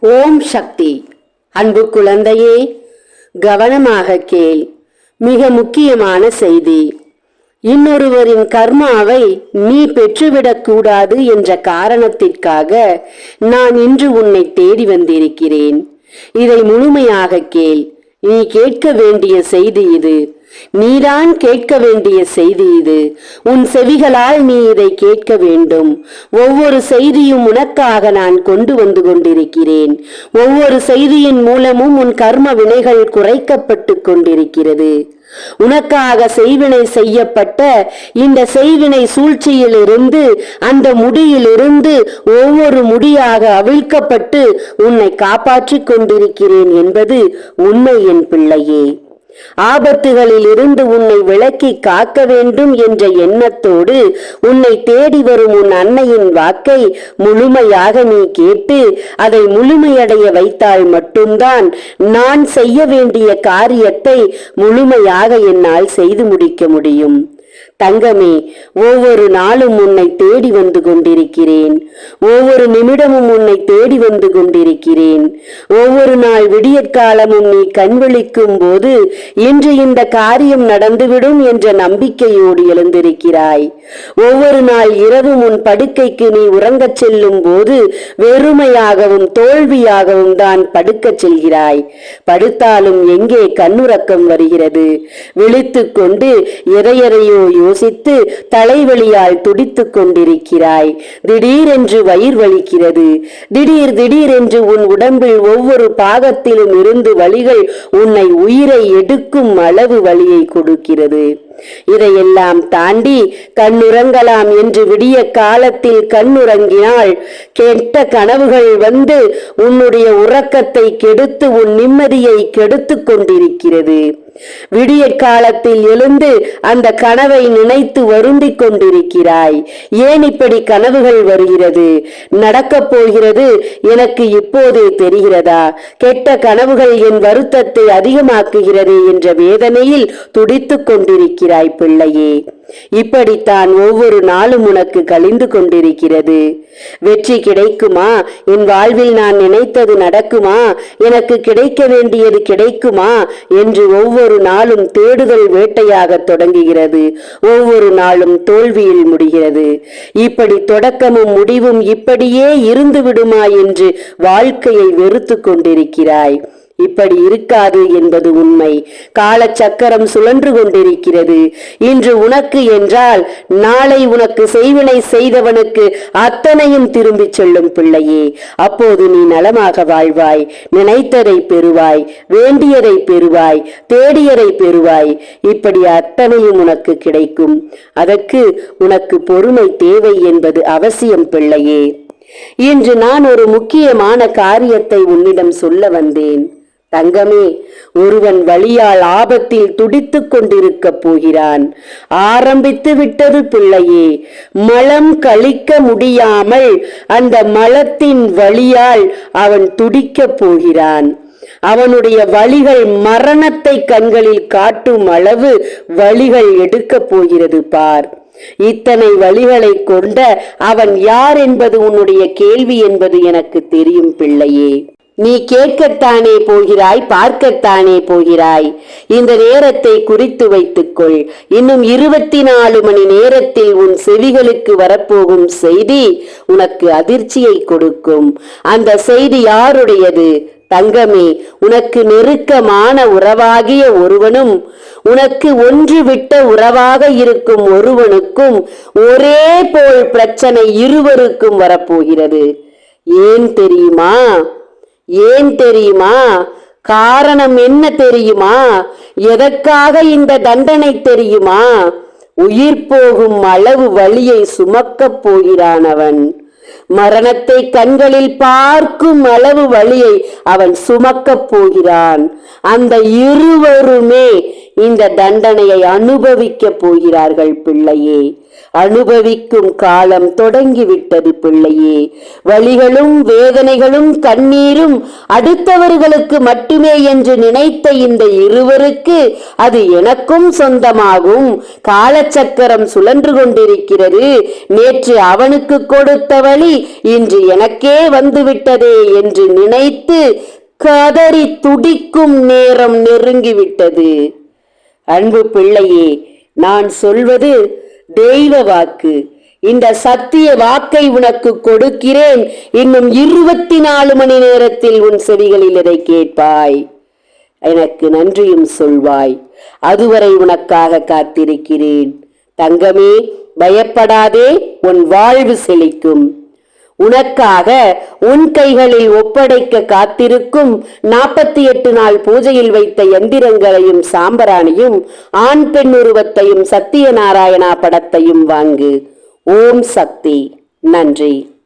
ஓம் சக்தி. அன்பு குழந்தையே கவனமாக கேள். மிக முக்கியமான செய்தி. இன்னொருவரின் கர்மாவை நீ பெற்றுவிடக் கூடாது என்ற காரணத்திற்காக நான் இன்று உன்னை தேடி வந்திருக்கிறேன். இதை முழுமையாக கேள். நீ கேட்க வேண்டிய செய்தி இது. நீதான் கேட்க வேண்டிய செய்தி இது. உன் செவிகளால் நீ இதை கேட்க வேண்டும். ஒவ்வொரு செய்தியும் உனக்காக நான் கொண்டு வந்து கொண்டிருக்கிறேன். ஒவ்வொரு செய்தியின் மூலமும் உன் கர்ம வினைகள் குறைக்கப்பட்டு கொண்டிருக்கிறது. உனக்காக செய்வினை செய்யப்பட்ட இந்த செய்வினை சூழ்ச்சியிலிருந்து அந்த முடியிலிருந்து ஒவ்வொரு முடியாக அவிழ்க்கப்பட்டு உன்னை காப்பாற்றிக் கொண்டிருக்கிறேன் என்பது உண்மை என் பிள்ளையே. ஆபத்துகளில் இருந்து உன்னை விளக்கி காக்க வேண்டும் என்ற எண்ணத்தோடு உன்னை தேடி வரும் உன் அன்னையின் வாக்கை முழுமையாக நீ கேட்டு அதை முழுமையடைய வைத்தால் மட்டும்தான் நான் செய்ய வேண்டிய காரியத்தை முழுமையாக என்னால் செய்து முடிக்க முடியும். தங்கமே ஒவ்வொரு நாளும் உன்னை தேடி வந்து கொண்டிருக்கிறேன். ஒவ்வொரு நிமிடமும் உன்னை தேடி வந்து கொண்டிருக்கிறேன். ஒவ்வொரு நாள் விடியற்காலமும் நீ கண் விழிக்கும் போது இன்று இந்த காரியம் நடந்துவிடும் என்ற நம்பிக்கையோடு எழுந்திருக்கிறாய். ஒவ்வொரு நாள் இரவும் உன் படுக்கைக்கு நீ உறங்கச் செல்லும் போது வெறுமையாகவும் தோல்வியாகவும் தான் படுக்கச் செல்கிறாய். படுத்தாலும் எங்கே கண்ணுறக்கம் வருகிறது? விழித்துக்கொண்டு கொண்டு யோசித்து தலைவலியால் துடித்துக் கொண்டிருக்கிறாய். திடீரென்று வயிர் வலிக்கிறது. திடீர் திடீரென்று உன் உடம்பில் ஒவ்வொரு பாகத்திலும் இருந்து வலிகள் உன்னை உயிரை எடுக்கும் அளவு வலியை கொடுக்கிறது. இதையெல்லாம் தாண்டி கண்ணுறங்கலாம் என்று விடிய காலத்தில் கண்ணுறங்கினால் கெட்ட கனவுகள் வந்து உன்னுடைய உறக்கத்தை கெடுத்து உன் நிம்மதியை கெடுத்துக் கொண்டிருக்கிறது. விடிய காலத்தில் எழுந்து அந்த கனவை நினைத்து வருந்திக் கொண்டிருக்கிறாய். ஏன் இப்படி கனவுகள் வருகிறது? நடக்கப் போகிறது எனக்கு இப்போதே தெரிகிறதா? கெட்ட கனவுகள் என் வருத்தத்தை அதிகமாக்குகிறது என்ற வேதனையில் துடித்துக் கொண்டிருக்கிறாய் பிள்ளையே. இப்படித்தான் ஒவ்வொரு நாளும் உனக்கு கழிந்து கொண்டிருக்கிறது. வெற்றி கிடைக்குமா? என் வாழ்வில் நான் நினைத்தது நடக்குமா? எனக்கு கிடைக்க வேண்டியது கிடைக்குமா? என்று ஒவ்வொரு நாளும் தேடுதல் வேட்டையாக தொடங்குகிறது. ஒவ்வொரு நாளும் தோல்வியில் முடிகிறது. இப்படி தொடக்கமும் முடிவும் இப்படியே இருந்து விடுமா என்று வாழ்க்கையை வெறுத்து கொண்டிருக்கிறாய். இப்படி இருக்காது என்பது உண்மை. காலச்சக்கரம் சுழன்று கொண்டிருக்கிறது. இன்று உனக்கு என்றால் நாளை உனக்கு செய்வினை செய்தவனுக்கு அத்தனையும் திரும்பிச் செல்லும் பிள்ளையே. அப்போது நீ நலமாக வாழ்வாய். நினைத்ததை பெறுவாய். வேண்டியதை பெறுவாய். தேடியதை பெறுவாய். இப்படி அத்தனையும் உனக்கு கிடைக்கும். அதற்கு உனக்கு பொறுமை தேவை என்பது அவசியம் பிள்ளையே. இன்று நான் ஒரு முக்கியமான காரியத்தை உன்னிடம் சொல்ல வந்தேன். தங்கமே ஒருவன் வழியால் ஆபத்தில் துடித்துக் கொண்டிருக்கப் போகிறான். ஆரம்பித்து விட்டது பிள்ளையே மலம் கழிக்க முடியாமல் அந்த மலத்தின் வழியால் அவன் துடிக்கப் போகிறான். அவனுடைய வழிகள் மரணத்தை கண்களில் காட்டும் அளவு வழிகள் எடுக்கப் போகிறது பார். இத்தனை வழிகளை கொண்ட அவன் யார் என்பது உன்னுடைய கேள்வி என்பது எனக்கு தெரியும் பிள்ளையே. நீ கேட்கத்தானே போகிறாய் பார்க்கத்தானே போகிறாய்? இந்த நேரத்தை குறித்து வைத்துக்கொள். இன்னும் இருபத்தி நாலு மணி நேரத்தில் உன் செவிகளுக்கு வரப்போகும் செய்தி உனக்கு அதிர்ச்சியை கொடுக்கும். அந்த செய்தி யாருடையது? தங்கமே உனக்கு நெருக்கமான உறவாகிய ஒருவனும் உனக்கு ஒன்று விட்ட உறவாக இருக்கும் ஒருவனுக்கும் ஒரே போல் பிரச்சனை இருவருக்கும் வரப்போகிறது. ஏன் தெரியுமா? ஏன் தெரியுமா? காரணம் என்ன தெரியுமா? எதற்காக இந்த தண்டனை தெரியுமா? உயிர் போகும் அளவு வழியை சுமக்கப் போகிறான் அவன் மரணத்தை கண்களில் பார்க்கும் அளவு வழியை அவன் சுமக்கப் போகிறான். அந்த இருவருமே இந்த தண்டனையை அனுபவிக்கப் போகிறார்கள் பிள்ளையே. அனுபவிக்கும் காலம் தொடங்கிவிட்டது பிள்ளையே. வழிகளும் வேதனைகளும் கண்ணீரும் அடுத்தவர்களுக்கு மட்டுமே என்று நினைத்த இந்த இருவருக்கு அது எனக்கும் சொந்தமாகும். காலச்சக்கரம் சுழன்று கொண்டிருக்கிறது. நேற்று அவனுக்கு கொடுத்த வழி இன்று எனக்கே வந்துவிட்டதே என்று நினைத்து கதறி துடிக்கும் நேரம் நெருங்கிவிட்டது. அன்பு பிள்ளையே நான் சொல்வது தெய்வ வாக்கு. இந்த சத்திய வாக்கை உனக்கு கொடுக்கிறேன். இன்னும் இருபத்தி நாலு மணி நேரத்தில் உன் செவிகளில் இதை கேட்பாய்? எனக்கு நன்றியும் சொல்வாய். அதுவரை உனக்காக காத்திருக்கிறேன். தங்கமே பயப்படாதே உன் வாழ்வு செழிக்கும். உனக்காக உன் கைகளில் ஒப்படைக்க காத்திருக்கும் நாற்பத்தி எட்டு நாள் பூஜையில் வைத்த எந்திரங்களையும் சாம்பராணியும் ஆண் பெண் உருவத்தையும் சத்தியநாராயணா படத்தையும் வாங்கு. ஓம் சக்தி. நன்றி.